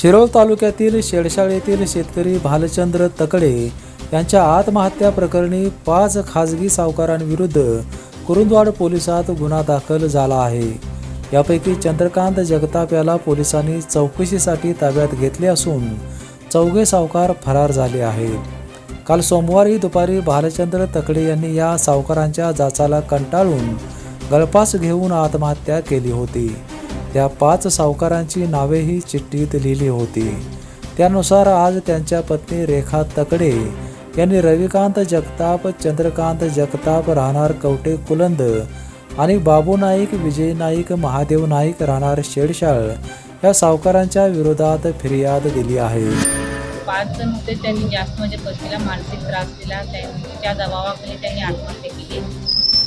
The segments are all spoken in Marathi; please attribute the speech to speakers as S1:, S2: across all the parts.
S1: शिरोळ तालुक्यातील शेडशाळ येथील शेतकरी भालचंद्र तकडे यांच्या आत्महत्या प्रकरणी पाच खाजगी सावकारांविरुद्ध कुरुंदवाड पोलिसात गुन्हा दाखल झाला आहे. यापैकी चंद्रकांत जगताप याला पोलिसांनी चौकशीसाठी ताब्यात घेतले असून चौघे सावकार फरार झाले आहेत. काल सोमवारी दुपारी भालचंद्र तकडे यांनी या सावकारांच्या जाचाला कंटाळून गळपास घेऊन आत्महत्या केली होती. त्या पाच सावकारांची नावेही चिठ्ठीत लिहिली होती. त्यानुसार आज त्यांच्या पत्नी रेखा तकडे यांनी रविकांत जगताप चंद्रकांत जगताप राहणार कवटे कुलंद आणि बाबू नाईक विजय नाईक महादेव नाईक राहणार शेडशाळ या सावकारांच्या विरोधात फिर्याद दिली आहे.
S2: पाच जण होते त्यांनी जास्त म्हणजे पत्नीला मानसिक त्रास दिला त्यांच्या दबावाखाली त्यांनी आत्महत्या केली.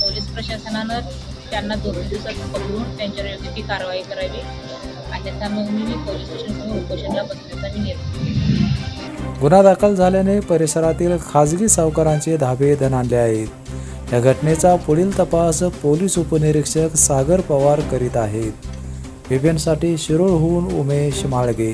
S2: पोलीस प्रशासनानं त्यांना दोन दिवसात पकडून त्यांच्यावर योग्य ती कारवाई करावी. अन्यथा मग मी पोलीस स्टेशनसमोर उपोषणाला बसण्याचा मी निर्णय
S1: गुन्हा दाखल झाल्याने परिसरातील खाजगी सावकारांचे धाबे दणाणले आहेत. या घटनेचा पुढील तपास पोलीस उपनिरीक्षक सागर पवार करीत आहेत. विभिन्नसाठी शिरोळहून उमेश माळगे.